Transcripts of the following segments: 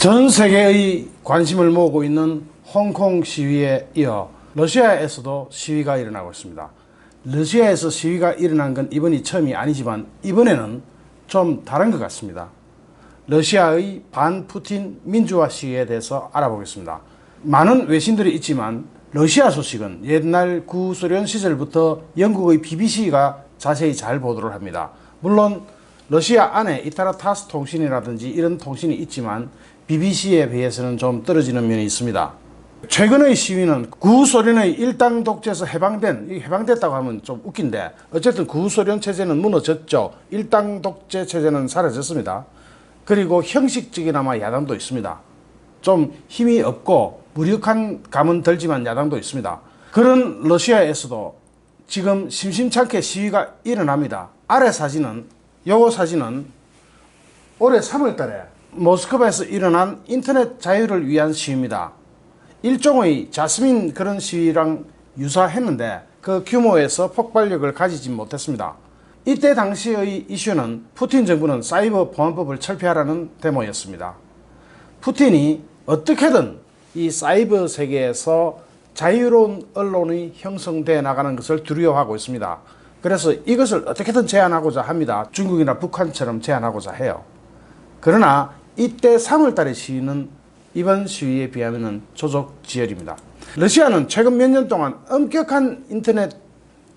전 세계의 관심을 모으고 있는 홍콩 시위에 이어 러시아에서도 시위가 일어나고 있습니다. 러시아에서 시위가 일어난 건 이번이 처음이 아니지만 이번에는 좀 다른 것 같습니다. 러시아의 반푸틴 민주화 시위에 대해서 알아보겠습니다. 많은 외신들이 있지만 러시아 소식은 옛날 구소련 시절부터 영국의 BBC가 자세히 잘 보도를 합니다. 물론 러시아 안에 이타라 타스 통신이라든지 이런 통신이 있지만 BBC에 비해서는 좀 떨어지는 면이 있습니다. 최근의 시위는 구소련의 일당 독재에서 해방된, 이 해방됐다고 하면 좀 웃긴데 어쨌든 구소련 체제는 무너졌죠. 일당 독재 체제는 사라졌습니다. 그리고 형식적이나마 야당도 있습니다. 좀 힘이 없고 무력한 감은 들지만 야당도 있습니다. 그런 러시아에서도 지금 심심찮게 시위가 일어납니다. 아래 사진은 요거 사진은 올해 3월 달에 모스크바에서 일어난 인터넷 자유를 위한 시위입니다. 일종의 자스민 그런 시위랑 유사했는데 그 규모에서 폭발력을 가지지 못했습니다. 이때 당시의 이슈는 푸틴 정부는 사이버 보안법을 철폐하라는 데모였습니다. 푸틴이 어떻게든 이 사이버 세계에서 자유로운 언론이 형성돼 나가는 것을 두려워하고 있습니다. 그래서 이것을 어떻게든 제한하고자 합니다. 중국이나 북한처럼 제한하고자 해요. 그러나 이때 3월 달의 시위는 이번 시위에 비하면 조족지열입니다. 러시아는 최근 몇 년 동안 엄격한 인터넷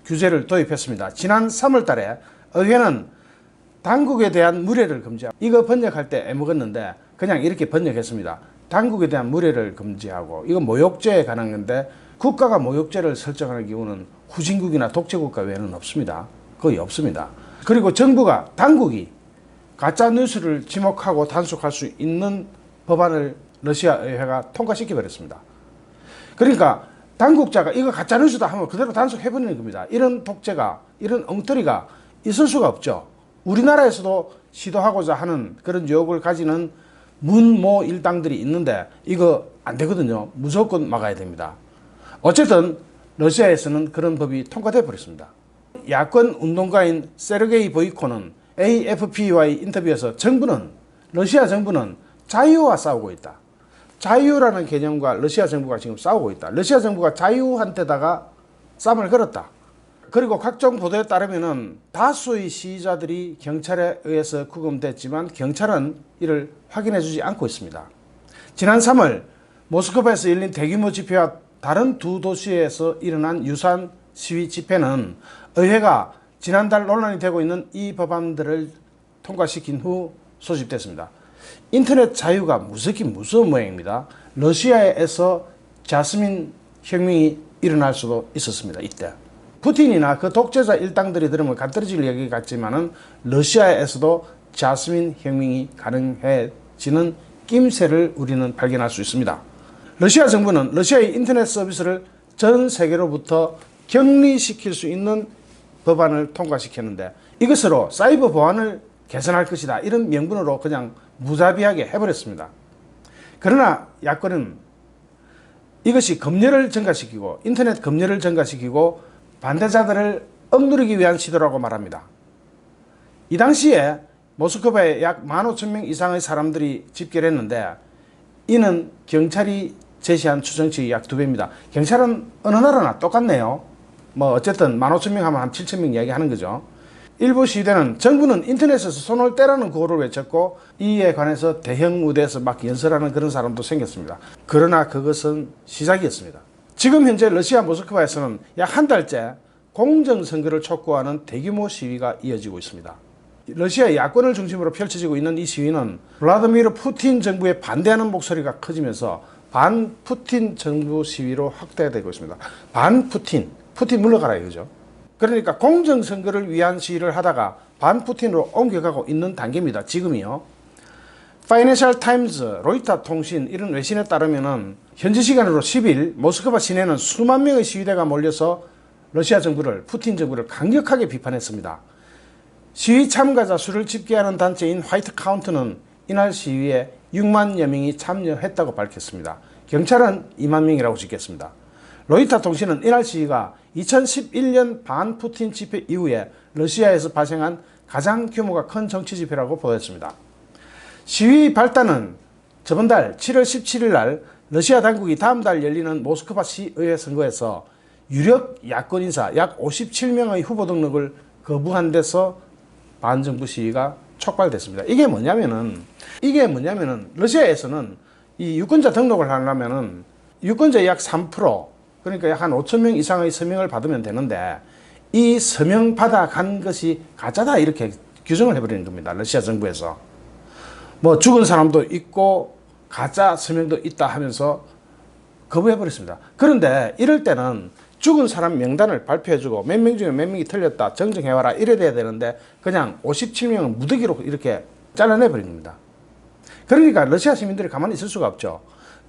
규제를 도입했습니다. 지난 3월 달에 의회는 당국에 대한 무례를 금지하고 이거 번역할 때 애먹었는데 그냥 이렇게 번역했습니다. 당국에 대한 무례를 금지하고 이거 모욕죄에 관한 건데 국가가 모욕죄를 설정하는 경우는 후진국이나 독재국가 외에는 없습니다. 거의 없습니다. 그리고 정부가 당국이 가짜 뉴스를 지목하고 단속할 수 있는 법안을 러시아 의회가 통과시켜 버렸습니다. 그러니까 당국자가 이거 가짜 뉴스다 하면 그대로 단속해 버리는 겁니다. 이런 독재가 이런 엉터리가 있을 수가 없죠. 우리나라에서도 시도하고자 하는 그런 유혹을 가지는 문모 일당들이 있는데 이거 안 되거든요. 무조건 막아야 됩니다. 어쨌든 러시아에서는 그런 법이 통과돼 버렸습니다. 야권 운동가인 세르게이 보이코는 AFP와의 인터뷰에서 정부는 러시아 정부는 자유와 싸우고 있다. 자유라는 개념과 러시아 정부가 지금 싸우고 있다. 러시아 정부가 자유한테다가 쌈을 걸었다. 그리고 각종 보도에 따르면은 다수의 시위자들이 경찰에 의해서 구금됐지만 경찰은 이를 확인해 주지 않고 있습니다. 지난 3월 모스크바에서 열린 대규모 집회와 다른 두 도시에서 일어난 유사한 시위 집회는 의회가 지난달 논란이 되고 있는 이 법안들을 통과시킨 후 소집됐습니다. 인터넷 자유가 무섭긴 무서운 모양입니다. 러시아에서 자스민 혁명이 일어날 수도 있었습니다. 이때. 푸틴이나 그 독재자 일당들이 들으면 간떨어질 얘기 같지만은 러시아에서도 자스민 혁명이 가능해지는 낌새를 우리는 발견할 수 있습니다. 러시아 정부는 러시아의 인터넷 서비스를 전 세계로부터 격리시킬 수 있는 법안을 통과시켰는데 이것으로 사이버 보안을 개선할 것이다. 이런 명분으로 그냥 무자비하게 해버렸습니다. 그러나 야권은 이것이 검열을 증가시키고 인터넷 검열을 증가시키고 반대자들을 억누르기 위한 시도라고 말합니다. 이 당시에 모스크바에 약 15,000명 이상의 사람들이 집결 했는데 이는 경찰이 제시한 추정치 약 두 배입니다. 경찰은 어느 나라나 똑같네요. 뭐 어쨌든 15,000명 하면 한 7,000명 이야기하는 거죠. 일부 시위대는 정부는 인터넷에서 손을 떼라는 구호를 외쳤고 이에 관해서 대형 무대에서 막 연설하는 그런 사람도 생겼습니다. 그러나 그것은 시작이었습니다. 지금 현재 러시아 모스크바에서는 약 한 달째 공정선거를 촉구하는 대규모 시위가 이어지고 있습니다. 러시아 야권을 중심으로 펼쳐지고 있는 이 시위는 블라드미르 푸틴 정부에 반대하는 목소리가 커지면서 반 푸틴 정부 시위로 확대되고 있습니다. 반 푸틴, 푸틴 물러가라 이거죠. 그러니까 공정선거를 위한 시위를 하다가 반 푸틴으로 옮겨가고 있는 단계입니다. 지금이요. 파이낸셜 타임즈, 로이터 통신 이런 외신에 따르면은 현지 시간으로 10일 모스크바 시내는 수만 명의 시위대가 몰려서 러시아 정부를 푸틴 정부를 강력하게 비판했습니다. 시위 참가자 수를 집계하는 단체인 화이트 카운트는 이날 시위에 6만여 명이 참여했다고 밝혔습니다. 경찰은 2만 명이라고 짓겠습니다. 로이터 통신은 이날 시위가 2011년 반 푸틴 집회 이후에 러시아에서 발생한 가장 규모가 큰 정치 집회라고 보도했습니다. 시위 발단은 저번 달 7월 17일 날 러시아 당국이 다음 달 열리는 모스크바 시의회 선거에서 유력 야권 인사 약 57명의 후보 등록을 거부한 데서 반정부 시위가 촉발됐습니다. 이게 뭐냐면은 이게 뭐냐면은 러시아에서는 이 유권자 등록을 하려면은 유권자 약 3% 그러니까 약한 5천 명 이상의 서명을 받으면 되는데 이 서명 받아간 것이 가짜다 이렇게 규정을 해버리는 겁니다. 러시아 정부에서 뭐 죽은 사람도 있고 가짜 서명도 있다 하면서 거부해버렸습니다. 그런데 이럴 때는 죽은 사람 명단을 발표해주고 몇 명 중에 몇 명이 틀렸다 정정해와라 이래 돼야 되는데 그냥 57명은 무더기로 이렇게 잘라내버린 겁니다. 그러니까 러시아 시민들이 가만히 있을 수가 없죠.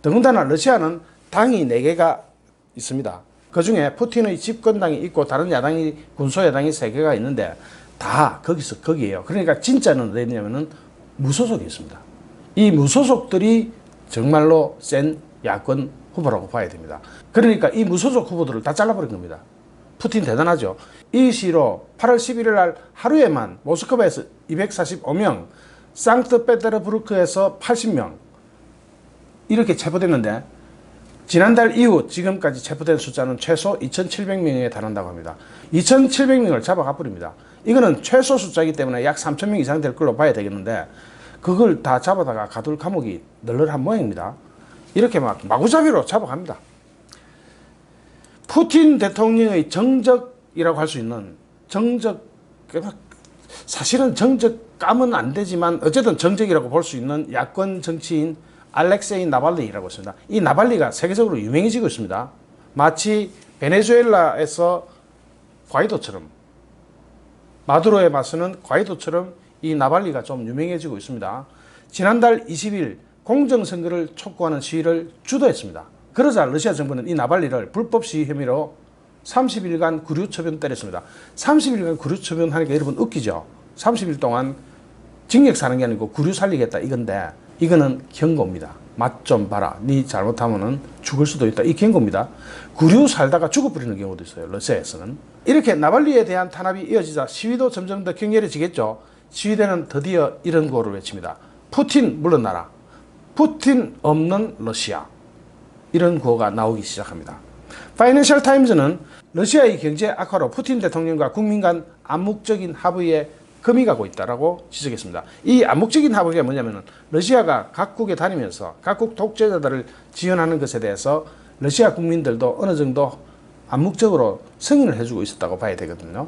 더군다나 러시아는 당이 4개가 있습니다. 그 중에 푸틴의 집권당이 있고 다른 야당이 군소 야당이 3개가 있는데 다 거기서 거기에요. 그러니까 진짜는 어디냐면은 무소속이 있습니다. 이 무소속들이 정말로 센 야권 후보라고 봐야 됩니다. 그러니까 이 무소속 후보들을 다 잘라버린 겁니다. 푸틴 대단하죠. 이 시로 8월 11일 날 하루에만 모스크바에서 245명, 상트페테르부르크에서 80명 이렇게 체포됐는데 지난달 이후 지금까지 체포된 숫자는 최소 2,700명에 달한다고 합니다. 2,700명을 잡아가 버립니다. 이거는 최소 숫자이기 때문에 약 3,000명 이상 될 걸로 봐야 되겠는데 그걸 다 잡아다가 가둘 감옥이 널널한 모양입니다. 이렇게 막 마구잡이로 잡아갑니다. 푸틴 대통령의 정적이라고 할 수 있는 정적 사실은 정적감은 안 되지만 어쨌든 정적이라고 볼 수 있는 야권 정치인 알렉세이 나발리라고 있습니다. 이 나발리가 세계적으로 유명해지고 있습니다. 마치 베네수엘라에서 과이도처럼 마두로에 맞서는 과이도처럼 이 나발리가 좀 유명해지고 있습니다. 지난달 20일 공정선거를 촉구하는 시위를 주도했습니다. 그러자 러시아 정부는 이 나발리를 불법 시위 혐의로 30일간 구류 처분 때렸습니다. 30일간 구류 처분 하니까 여러분 웃기죠? 30일 동안 징역 사는 게 아니고 구류 살리겠다 이건데 이거는 경고입니다. 맛 좀 봐라. 네 잘못하면은 죽을 수도 있다. 이 경고입니다. 구류 살다가 죽어버리는 경우도 있어요. 러시아에서는. 이렇게 나발리에 대한 탄압이 이어지자 시위도 점점 더 격렬해지겠죠. 시위대는 드디어 이런 구호를 외칩니다. 푸틴 물러나라. 푸틴 없는 러시아. 이런 구호가 나오기 시작합니다. 파이낸셜 타임즈는 러시아의 경제 악화로 푸틴 대통령과 국민 간 암묵적인 합의에 금이 가고 있다라고 지적했습니다. 이 암묵적인 합의가 뭐냐면은 러시아가 각국에 다니면서 각국 독재자들을 지원하는 것에 대해서 러시아 국민들도 어느 정도 암묵적으로 승인을 해주고 있었다고 봐야 되거든요.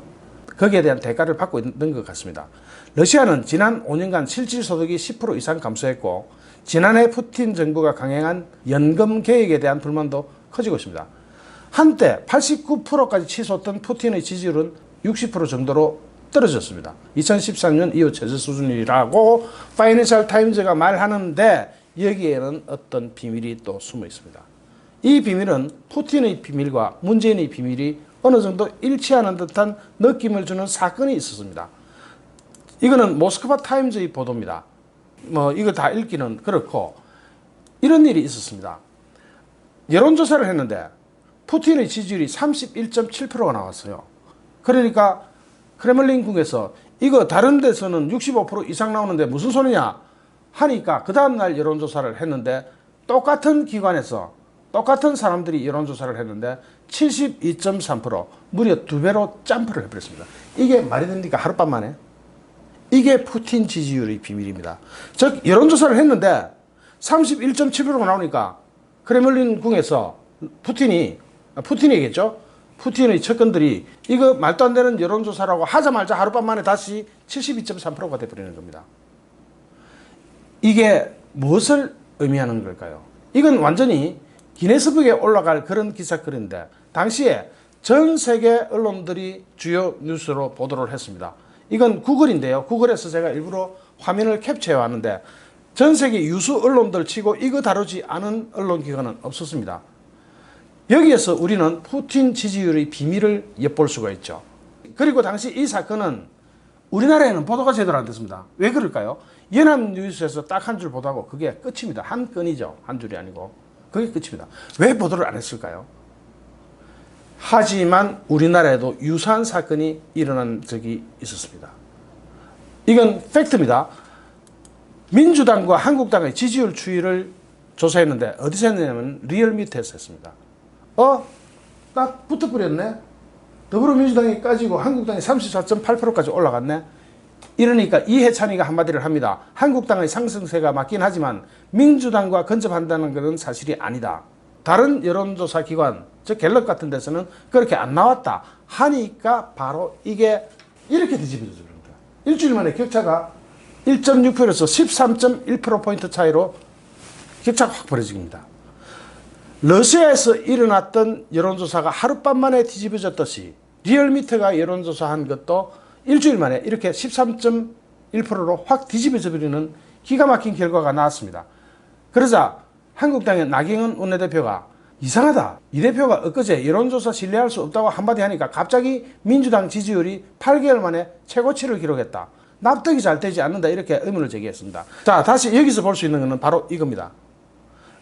거기에 대한 대가를 받고 있는 것 같습니다. 러시아는 지난 5년간 실질 소득이 10% 이상 감소했고 지난해 푸틴 정부가 강행한 연금 계획에 대한 불만도 커지고 있습니다. 한때 89%까지 치솟던 푸틴의 지지율은 60% 정도로 떨어졌습니다. 2013년 이후 최저 수준이라고 파이낸셜 타임즈가 말하는데 여기에는 어떤 비밀이 또 숨어 있습니다. 이 비밀은 푸틴의 비밀과 문재인의 비밀이 어느 정도 일치하는 듯한 느낌을 주는 사건이 있었습니다. 이거는 모스크바 타임즈의 보도입니다. 뭐 이거 다 읽기는 그렇고 이런 일이 있었습니다. 여론조사를 했는데 푸틴의 지지율이 31.7%가 나왔어요. 그러니까 크레물린궁에서 이거 다른 데서는 65% 이상 나오는데 무슨 소리냐 하니까 그 다음날 여론조사를 했는데 똑같은 기관에서 똑같은 사람들이 여론조사를 했는데 72.3% 무려 두 배로 점프를 해버렸습니다. 이게 말이 됩니까? 하룻밤 만에? 이게 푸틴 지지율의 비밀입니다. 즉 여론조사를 했는데 31.7%가 나오니까 크레물린 궁에서 푸틴이 푸틴이겠죠. 푸틴의 측근들이 이거 말도 안 되는 여론조사라고 하자마자 하룻밤 만에 다시 72.3%가 돼버리는 겁니다. 이게 무엇을 의미하는 걸까요? 이건 완전히 기네스북에 올라갈 그런 기사글인데 당시에 전 세계 언론들이 주요 뉴스로 보도를 했습니다. 이건 구글인데요. 구글에서 제가 일부러 화면을 캡처해 왔는데 전 세계 유수 언론들 치고 이거 다루지 않은 언론기관은 없었습니다. 여기에서 우리는 푸틴 지지율의 비밀을 엿볼 수가 있죠. 그리고 당시 이 사건은 우리나라에는 보도가 제대로 안 됐습니다. 왜 그럴까요? 연합뉴스에서 딱 한 줄 보도하고 그게 끝입니다. 한 건이죠. 한 줄이 아니고. 그게 끝입니다. 왜 보도를 안 했을까요? 하지만 우리나라에도 유사한 사건이 일어난 적이 있었습니다. 이건 팩트입니다. 민주당과 한국당의 지지율 추이를 조사했는데 어디서 했냐면 리얼미터에서 했습니다. 어? 딱 붙어버렸네. 더불어민주당이 까지고 한국당이 34.8%까지 올라갔네. 이러니까 이해찬이가 한마디를 합니다. 한국당의 상승세가 맞긴 하지만 민주당과 근접한다는 것은 사실이 아니다. 다른 여론조사 기관, 즉 갤럽 같은 데서는 그렇게 안 나왔다 하니까 바로 이게 이렇게 뒤집어져 버립니다. 일주일 만에 격차가 1.6%에서 13.1%포인트 차이로 격차가 확 벌어집니다. 러시아에서 일어났던 여론조사가 하룻밤 만에 뒤집어졌듯이 리얼미터가 여론조사한 것도 일주일 만에 이렇게 13.1%로 확 뒤집어져 버리는 기가 막힌 결과가 나왔습니다. 그러자 한국당의 나경원 원내대표가 이상하다. 이 대표가 엊그제 여론조사 신뢰할 수 없다고 한마디 하니까 갑자기 민주당 지지율이 8개월 만에 최고치를 기록했다. 납득이 잘 되지 않는다. 이렇게 의문을 제기했습니다. 자, 다시 여기서 볼 수 있는 것은 바로 이겁니다.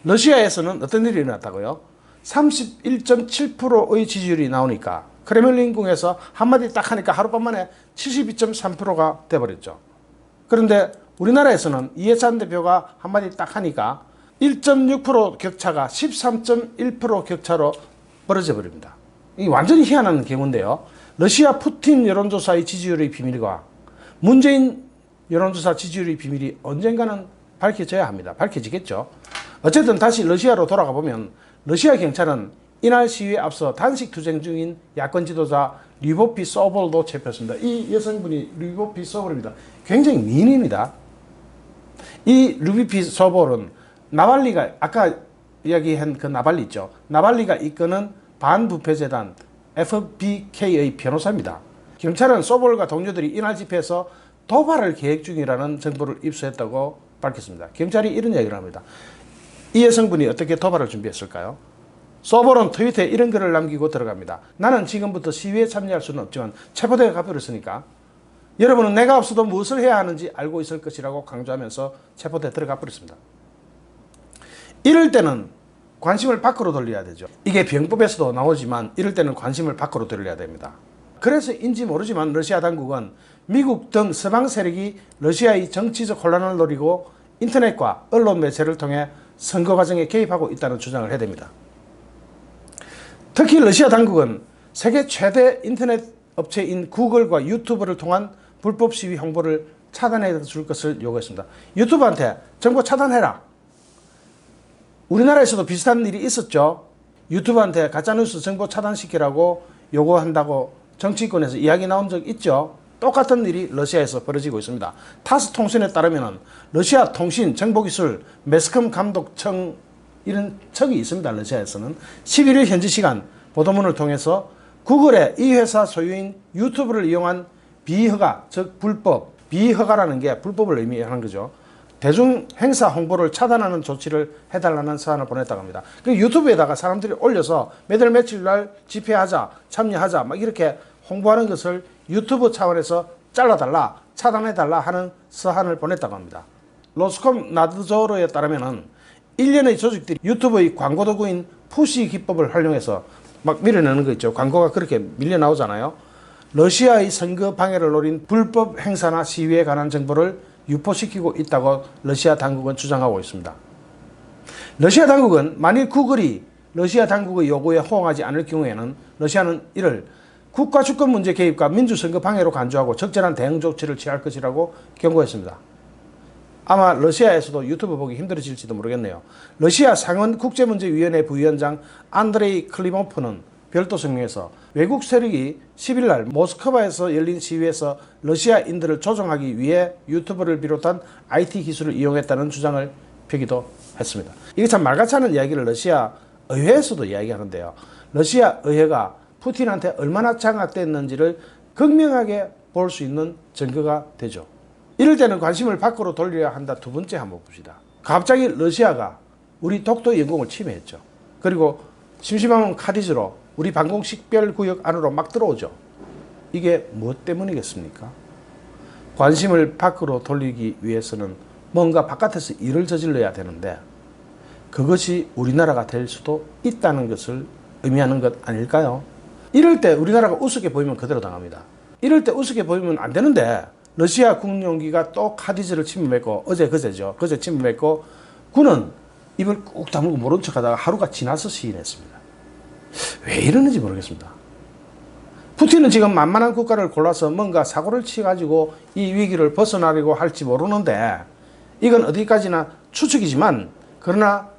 러시아에서는 어떤 일이 일어났다고요? 31.7%의 지지율이 나오니까 크레멜린궁에서 한마디 딱 하니까 하룻밤 만에 72.3%가 돼버렸죠. 그런데 우리나라에서는 이해찬 대표가 한마디 딱 하니까 1.6% 격차가 13.1% 격차로 벌어져 버립니다. 이 완전히 희한한 경우인데요. 러시아 푸틴 여론조사의 지지율의 비밀과 문재인 여론조사 지지율의 비밀이 언젠가는 밝혀져야 합니다. 밝혀지겠죠. 어쨌든 다시 러시아로 돌아가 보면 러시아 경찰은 이날 시위에 앞서 단식 투쟁 중인 야권 지도자 리보피 소볼도 체포했습니다. 이 여성분이 리보피 소볼입니다. 굉장히 미인입니다. 이 루비피 소볼은 나발리가 아까 이야기한 그 나발리 있죠. 나발리가 이끄는 반부패재단 FBK의 변호사입니다. 경찰은 소볼과 동료들이 이날 집회에서 도발을 계획 중이라는 정보를 입수했다고 밝혔습니다. 경찰이 이런 이야기를 합니다. 이 여성분이 어떻게 도발을 준비했을까요? 소볼은 트위터에 이런 글을 남기고 들어갑니다. 나는 지금부터 시위에 참여할 수는 없지만 체포대가 가버렸으니까 여러분은 내가 없어도 무엇을 해야 하는지 알고 있을 것이라고 강조하면서 체포대에 들어가 버렸습니다. 이럴 때는 관심을 밖으로 돌려야 되죠. 이게 병법에서도 나오지만 이럴 때는 관심을 밖으로 돌려야 됩니다. 그래서인지 모르지만 러시아 당국은 미국 등 서방 세력이 러시아의 정치적 혼란을 노리고 인터넷과 언론 매체를 통해 선거 과정에 개입하고 있다는 주장을 해야 됩니다. 특히 러시아 당국은 세계 최대 인터넷 업체인 구글과 유튜브를 통한 불법 시위 홍보를 차단해 줄 것을 요구했습니다. 유튜브한테 정보 차단해라. 우리나라에서도 비슷한 일이 있었죠. 유튜브한테 가짜뉴스 정보 차단시키라고 요구한다고 정치권에서 이야기 나온 적 있죠. 똑같은 일이 러시아에서 벌어지고 있습니다. 타스 통신에 따르면 러시아 통신 정보기술 매스컴 감독청 이런 척이 있습니다. 러시아에서는 11일 현지 시간 보도문을 통해서 구글의 이 회사 소유인 유튜브를 이용한 비허가 즉 불법 비허가라는 게 불법을 의미하는 거죠. 대중 행사 홍보를 차단하는 조치를 해달라는 사안을 보냈다고 합니다. 그 유튜브에다가 사람들이 올려서 매달 며칠 날 집회하자, 참여하자, 막 이렇게 홍보하는 것을 유튜브 차원에서 잘라달라, 차단해달라 하는 서한을 보냈다고 합니다. 로스콤 나드조르에 따르면은 일련의 조직들이 유튜브의 광고 도구인 푸시 기법을 활용해서 막 밀어내는 거 있죠. 광고가 그렇게 밀려 나오잖아요. 러시아의 선거 방해를 노린 불법 행사나 시위에 관한 정보를 유포시키고 있다고 러시아 당국은 주장하고 있습니다. 러시아 당국은 만일 구글이 러시아 당국의 요구에 호응하지 않을 경우에는 러시아는 이를 국가 주권 문제 개입과 민주선거 방해로 간주하고 적절한 대응 조치를 취할 것이라고 경고했습니다. 아마 러시아에서도 유튜브 보기 힘들어질지도 모르겠네요. 러시아 상원 국제문제위원회 부위원장 안드레이 클리모프는 별도 성명에서 외국 세력이 10일 날 모스크바에서 열린 시위에서 러시아인들을 조종하기 위해 유튜브를 비롯한 IT 기술을 이용했다는 주장을 펴기도 했습니다. 이게 참 말같이 하는 이야기를 러시아 의회에서도 이야기하는데요. 러시아 의회가 푸틴한테 얼마나 장악됐는지를 극명하게 볼 수 있는 증거가 되죠. 이럴 때는 관심을 밖으로 돌려야 한다. 두 번째 한번 봅시다. 갑자기 러시아가 우리 독도 영공을 침해했죠. 그리고 심심하면 카디즈로 우리 방공 식별 구역 안으로 막 들어오죠. 이게 무엇 때문이겠습니까? 관심을 밖으로 돌리기 위해서는 뭔가 바깥에서 일을 저질러야 되는데 그것이 우리나라가 될 수도 있다는 것을 의미하는 것 아닐까요? 이럴 때 우리나라가 우습게 보이면 그대로 당합니다. 이럴 때 우습게 보이면 안 되는데 러시아 군용기가 또 카디즈를 침범했고 어제 그제죠. 그제 침범했고 군은 입을 꾹 다물고 모른 척하다가 하루가 지나서 시인했습니다. 왜 이러는지 모르겠습니다. 푸틴은 지금 만만한 국가를 골라서 뭔가 사고를 치가지고 이 위기를 벗어나려고 할지 모르는데 이건 어디까지나 추측이지만 그러나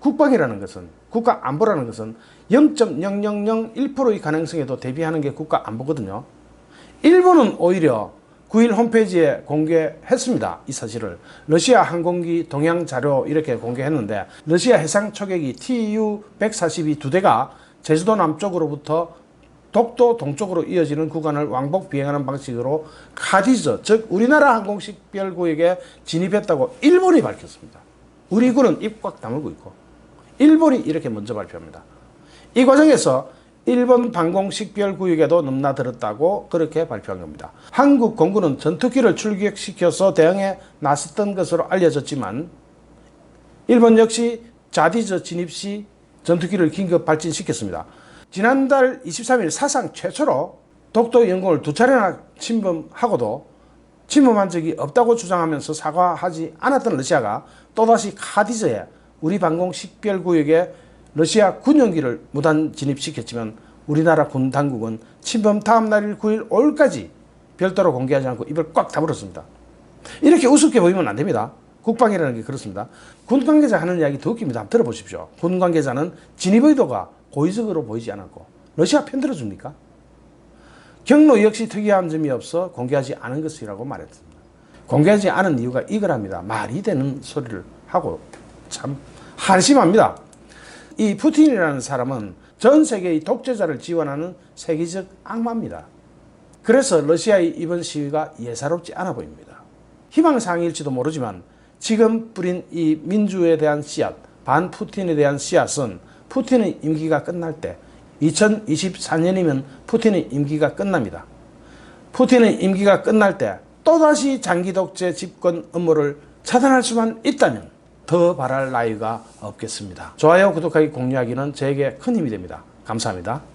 국방이라는 것은 국가 안보라는 것은 0.0001%의 가능성에도 대비하는 게 국가 안보거든요. 일본은 오히려 9일 홈페이지에 공개했습니다. 이 사실을. 러시아 항공기 동향 자료 이렇게 공개했는데 러시아 해상 초계기 TU-142 두 대가 제주도 남쪽으로부터 독도 동쪽으로 이어지는 구간을 왕복 비행하는 방식으로 카디즈, 즉 우리나라 항공식별 구역에 진입했다고 일본이 밝혔습니다. 우리 군은 입 꽉 다물고 있고 일본이 이렇게 먼저 발표합니다. 이 과정에서 일본 방공식별 구역에도 넘나들었다고 그렇게 발표한 겁니다. 한국 공군은 전투기를 출격시켜서 대응에 나섰던 것으로 알려졌지만 일본 역시 자디저 진입 시 전투기를 긴급 발진시켰습니다. 지난달 23일 사상 최초로 독도 영공을 두 차례나 침범하고도 침범한 적이 없다고 주장하면서 사과하지 않았던 러시아가 또다시 카디즈에 우리 방공 식별구역에 러시아 군용기를 무단 진입시켰지만 우리나라 군 당국은 침범 다음 날일 9일 5일까지 별도로 공개하지 않고 입을 꽉 다물었습니다. 이렇게 우습게 보이면 안 됩니다. 국방이라는 게 그렇습니다. 군 관계자 하는 이야기 더 웃깁니다. 한번 들어보십시오. 군 관계자는 진입 의도가 고의적으로 보이지 않았고 러시아 편 들어줍니까? 경로 역시 특이한 점이 없어 공개하지 않은 것이라고 말했습니다. 공개하지 않은 이유가 이거랍니다. 말이 되는 소리를 하고 참 한심합니다. 이 푸틴이라는 사람은 전 세계의 독재자를 지원하는 세계적 악마입니다. 그래서 러시아의 이번 시위가 예사롭지 않아 보입니다. 희망사항일지도 모르지만 지금 뿌린 이 민주에 대한 씨앗, 반 푸틴에 대한 씨앗은 푸틴의 임기가 끝날 때 2024년이면 푸틴의 임기가 끝납니다. 푸틴의 임기가 끝날 때 또다시 장기 독재 집권 업무를 차단할 수만 있다면 더 바랄 나위가 없겠습니다. 좋아요, 구독하기, 공유하기는 저에게 큰 힘이 됩니다. 감사합니다.